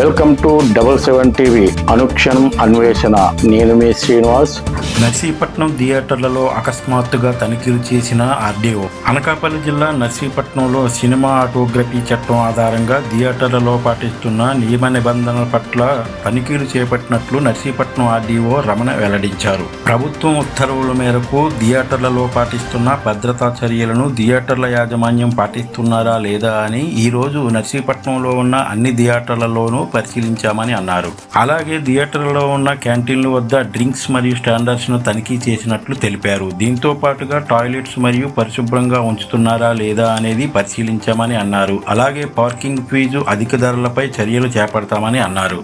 Welcome to double seven TV. అనుక్షణం అన్వేషణ. నేను మీ శ్రీనివాస్. నర్సీపట్నం థియేటర్లలో అకస్మాత్తుగా తనిఖీలు చేసిన ఆర్డీఓ. అనకాపల్లి జిల్లా నర్సీపట్నంలో సినిమా ఆటోగ్రఫీ చట్టం ఆధారంగా థియేటర్లలో పాటిస్తున్న నియమ నిబంధనల పట్ల తనిఖీలు చేపట్టినట్లు నర్సీపట్నం ఆర్డీఓ రమణ వెల్లడించారు. ప్రభుత్వం ఉత్తర్వుల మేరకు థియేటర్లలో పాటిస్తున్న భద్రతా చర్యలను థియేటర్ల యాజమాన్యం పాటిస్తున్నారా లేదా అని ఈరోజు నర్సీపట్నంలో ఉన్న అన్ని థియేటర్లలోనూ పరిశీలించామని అన్నారు. అలాగే థియేటర్లో ఉన్న క్యాంటీన్ల వద్ద డ్రింక్స్ మరియు స్టాండర్డ్స్ను తనిఖీ చేసినట్లు తెలిపారు. దీంతో పాటుగా టాయిలెట్స్ మరియు పరిశుభ్రంగా ఉంచుతున్నారా లేదా అనేది పరిశీలించామని అన్నారు. అలాగే పార్కింగ్ ఫీజు అధిక ధరలపై చర్యలు చేపడతామని అన్నారు.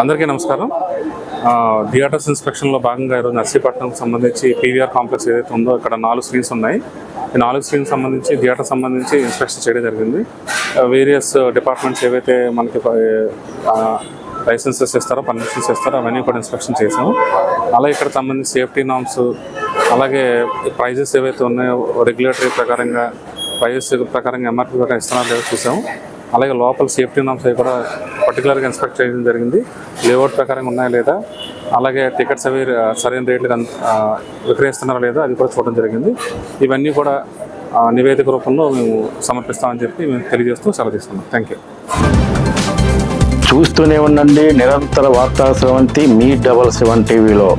అందరికీ నమస్కారం. థియేటర్స్ ఇన్స్పెక్షన్లో భాగంగా ఈరోజు నర్సీపట్నంకి సంబంధించి పీవీఆర్ కాంప్లెక్స్ ఏదైతే ఉందో ఇక్కడ నాలుగు స్క్రీన్స్ ఉన్నాయి. ఈ నాలుగు స్క్రీన్ సంబంధించి థియేటర్ సంబంధించి ఇన్స్పెక్షన్ చేయడం జరిగింది. వేరియస్ డిపార్ట్మెంట్స్ ఏవైతే మనకి లైసెన్సెస్ ఇస్తారో పర్మిషన్స్ ఇస్తారో అవన్నీ కూడా ఇన్స్పెక్షన్ చేసాము అలాగే ఇక్కడ సంబంధించి సేఫ్టీ నామ్స్ అలాగే ప్రైజెస్ ఏవైతే ఉన్నాయో రెగ్యులేటరీ ప్రకారంగా ప్రైజెస్ ప్రకారంగా ఎంఆర్పీ ప్రకారం ఇస్తున్నారో లేదో చూసాము అలాగే లోపల సేఫ్టీ నామ్స్ అవి కూడా పర్టికులర్గా ఇన్స్పెక్ట్ చేయడం జరిగింది. లేఅవుట్ ప్రకారంగా ఉన్నాయా లేదా? అలాగే టికెట్స్ అవి సరైన రేట్లకు విక్రయిస్తున్నారా లేదా అది కూడా చూడడం జరిగింది. ఇవన్నీ కూడా నివేదిక రూపంలో మేము సమర్పిస్తామని చెప్పి మేము తెలియజేస్తూ సెలవు తీసుకున్నాం. థ్యాంక్ యూ చూస్తూనే ఉండండి. నిరంతర వార్తా స్రవంతి మీ డబల్ సెవెన్ టీవీలో.